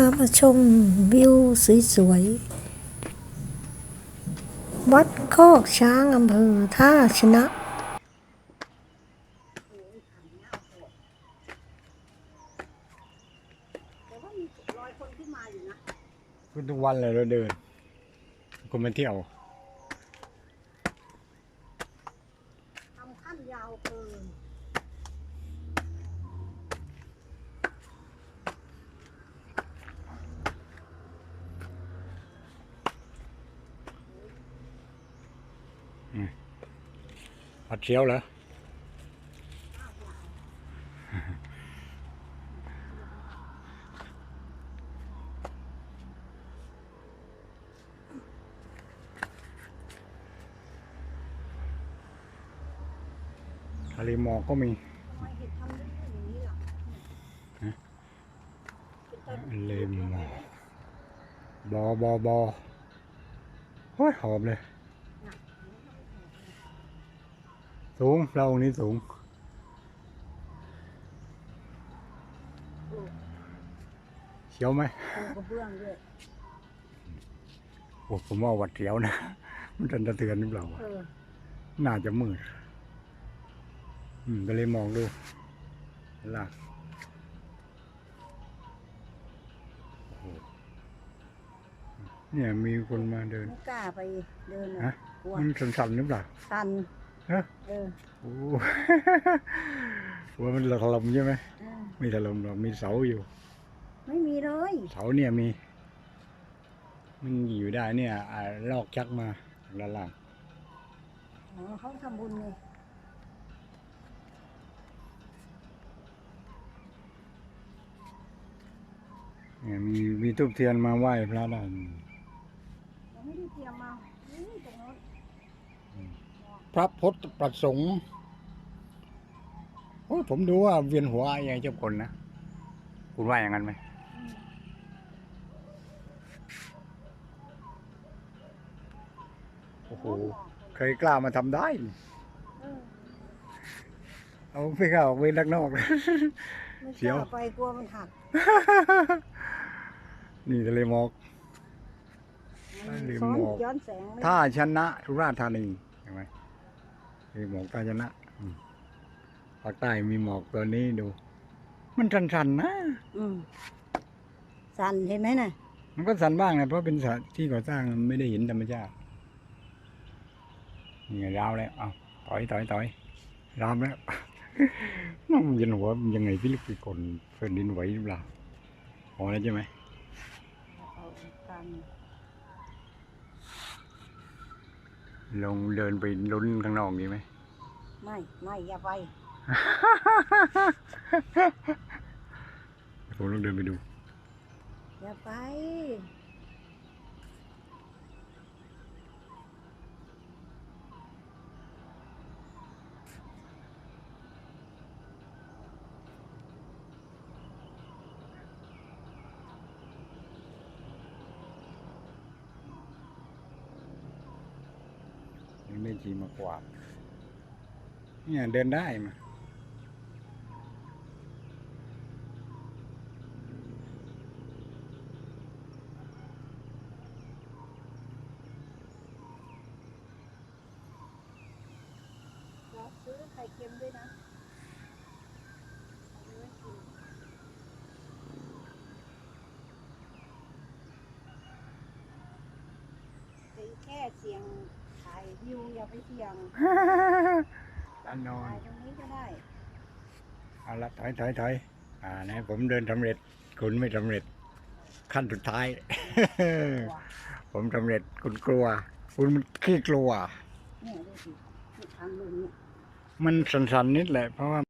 ามาชมวิวสวยๆ วัดโคกช้างอำเภอท่าชนะแต่ว่ามีรอยคนที่มาอยู่นะ ขึ้นทุกวันเลยเราเดิน คนมาเที่ยวทำขั้นยาวเกิน ผัดเชียวเหรอทะเลหมอกก็มีทำไมเห็นทำได้อย่างนี้ล่ะเลหมอกบอบอบอโอ้ยหอมเลย สูงเราองค์นี้สูงเชียวไหมปูกระเบื้องด้วยโอ้ผมว่าหวัดเสียวนะ มันจะสะเทือนหรือเปล่าวะเออน่าจะมืด อืมก็เลยมองดูล่างโอ้โหเนี่ยมีคนมาเดิน ไม่กล้าไปเดินฮะนะกลัวมันสั่นๆหรือเปล่า สัน ฮะเออโอ้ว่ามันถล่มใช่ไหมเออไม่ถล่มหรอกมีเสาอยู่ ไม่มีเลยเสาเนี่ยมี มันอยู่ได้เนี่ยอ่าลอกชักมาด้านล่างอ๋อเขาทำบุญไงเนี่ยมีมีทูบเทียนมาไหว้พระได้ เราไม่ได้เตรียมมานี่ตรงโน้นพ ระพุทธประสงค์โอ้ยผมดูว่าเวียนหัวอย่างเจ้าคนนะ คุณว่าอย่างนั้นไหมอืมโอ้โหใครกล้ามาทำได้ เออเอาไม่กล้าออกเว้นนักนอกไม่เสีกยวล้าไปกลัวมันหัก นี่ทะเลหมอกมันลืมซ้อนบอกย้อนแสงไม่ท่าชนะสุราษฎร์ธานีเห็นไหม ทะเลหมอกท่าชนะอืมภาคใต้มีหมอกตัวนี้ดู มันสั่นๆนะอืมสันเห็นไหมน่ะ มันก็สั่นบ้างนะเพราะเป็นสถานที่ก่อสร้างมันไม่ได้เห็นธรรมชาตินี่ไงราวแล้วเอาถอยถอยถอยรามแล้วน้องยันหัวมันยังไงพี่ลูกพี่คนเพื่อนดินไหวหรือเปล่าพอแล้วใช่ไหม เอากัน ลงเดินไปลุ้นข้างนอกดีไหม ไม่ ไม่ อย่าไป ผมลองเดินไปดู อย่าไป นี่ไม่จีมากวาดเนี่ยเดินได้มาเราซื้อไข่เค็มด้วยนะเอาไว้กินไปแค่เสียง วิวอย่าไปเสี่ยงด้านนอนถ่ายตรงนี้ก็ได้เอาละถอยถอยถอยอ่านะผมเดินสำเร็จ คุณไม่สำเร็จ ขั้นสุดท้าย ผมสำเร็จคุณกลัว คุณมันขี้กลัว เนี่ยดูสิที่ทางลงเนี่ย มันสั่นๆนิดแหละเพราะว่า